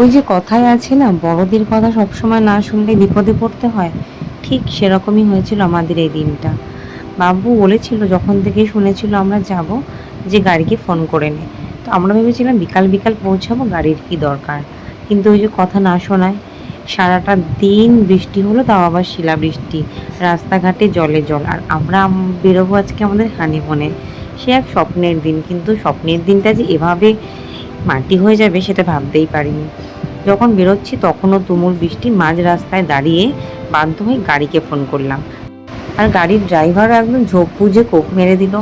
ওই যে কথায় আছে না, বড়দের কথা সবসময় না শুনলে বিপদে পড়তে হয়। ঠিক সেরকমই হয়েছিল আমাদের এই দিনটা। বাবু বলেছিল, যখন থেকে শুনেছিল আমরা যাব, যে গাড়িকে ফোন করে নে। তো আমরা ভেবেছিলাম বিকাল বিকাল পৌঁছাবো, গাড়ির কি দরকার। কিন্তু ওই যে কথা না শোনায়, সারাটা দিন বৃষ্টি হলো, তাও আবার শিলা বৃষ্টি রাস্তাঘাটে জলে জল। আর আমরা বেরোবো আজকে আমাদের হানিমনে সে এক স্বপ্নের দিন, কিন্তু স্বপ্নের দিনটা যে এভাবে মাটি হয়ে যাবে সেটা ভাবতেই পারিনি। যখন বেরোচ্ছি, তখনও তুমুল বৃষ্টি মাঝ রাস্তায় দাঁড়িয়ে বাধ্য হয়ে গাড়িকে ফোন করলাম। আর গাড়ির ড্রাইভারও একদম ঝোপ বুঝে কোপ মেরে দিল।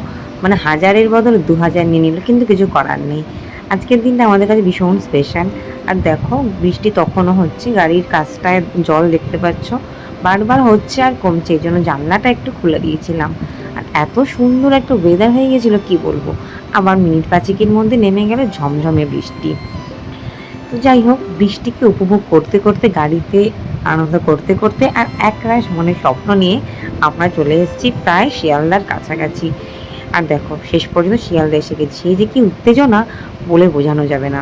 মানে হাজারের বদলে দু হাজার নিয়ে নিল, কিন্তু কিছু করার নেই। আজকের দিনটা আমাদের কাছে ভীষণ স্পেশাল আর দেখো, বৃষ্টি তখনও হচ্ছে, গাড়ির কাজটায় জল দেখতে পাচ্ছ। বারবার হচ্ছে আর কমছে, এই জন্য জানলাটা একটু খুলে দিয়েছিলাম। আর এত সুন্দর একটা ওয়েদার হয়ে গেছিল, কি বলব? আবার মিনিট পাঁচেকের মধ্যে নেমে গেল ঝমঝমে বৃষ্টি। তো যাই হোক, বৃষ্টিকে উপভোগ করতে করতে, গাড়িতে আনন্দ করতে করতে আর এক রাশ মনে স্বপ্ন নিয়ে আমরা চলে এসেছি প্রায় শিয়ালদার কাছাকাছি। আর দেখো, শেষ পর্যন্ত শিয়ালদা এসে গেছি। সেই যে কি উত্তেজনা বলে বোঝানো যাবে না।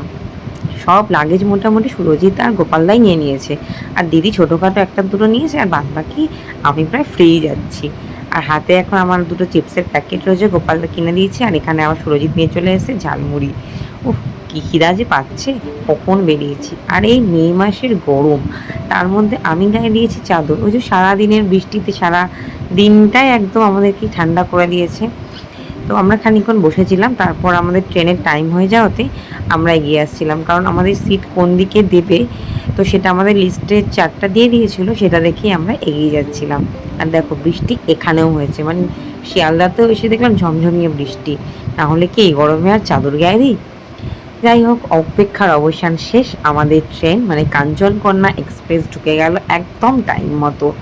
সব লাগেজ মোটামুটি সুরজিৎ আর গোপালদাই নিয়ে নিয়েছে। আর দিদি ছোটোখাটো একটা দুটো নিয়েছে, আর বাদ বাকি আমি প্রায় ফ্রিই যাচ্ছি। আর হাতে এখন আমার দুটো চিপসের প্যাকেট রয়েছে, গোপালদা কিনে দিয়েছে, আর এখানে আমার সুরজিৎ নিয়ে চলে এসেছে, ঝালমুড়ি। উফ, কি খিদা যে পাচ্ছে, কখন বেরিয়েছি। আর এই মে মাসের গরম, তার মধ্যে আমি গায়ে দিয়েছি চাদর। ওই যে সারাদিনের বৃষ্টিতে, সারা দিনটাই একদম আমাদেরকে ঠান্ডা করে দিয়েছে। তো আমরা খানিকক্ষণ বসেছিলাম, তারপর আমাদের ট্রেনের টাইম হয়ে যাওয়াতে আমরা এগিয়ে আসছিলাম। কারণ আমাদের সিট কোন দিকে দেবে তো সেটা আমাদের লিস্টে চারটা দিয়ে দিয়েছিল, সেটা দেখেই আমরা এগিয়ে যাচ্ছিলাম। আর দেখো, বৃষ্টি এখানেও হয়েছে। মানে শিয়ালদাতেও এসে দেখলাম ঝমঝমিয়ে বৃষ্টি। তাহলে কি এই গরমে আর চাদর গায়ে দিই? যাই হোক, অপেক্ষার অবসান শেষ। আমাদের ট্রেন মানে কাঞ্চনকন্যা এক্সপ্রেস ঢুকে গেল একদম টাইম মতো।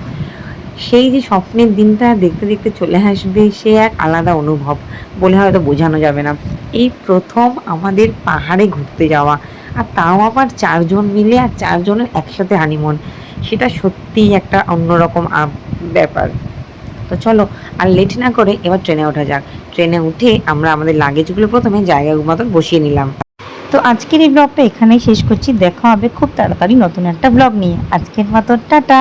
সেই যে স্বপ্নের দিনটা দেখতে দেখতে চলে আসবে, সে এক আলাদা অনুভব। বলে হয়তো বোঝানো যাবে না। এই প্রথম আমাদের পাহাড়ে ঘুরতে যাওয়া। আর তাও আবার চারজন মিলে আর চারজনের একসাথে হানিমুন সেটা সত্যিই একটা অন্যরকম ব্যাপার। তো চলো, আর লেট না করে এবার ট্রেনে ওঠা যাক। ট্রেনে উঠে আমরা আমাদের লাগেজগুলো প্রথমে জায়গা মতন বসিয়ে নিলাম। তো আজকের এই ব্লগটা এখানেই শেষ করছি। দেখা হবে খুব তাড়াতাড়ি নতুন একটা ব্লগ নিয়ে। আজকের মতো, টাটা!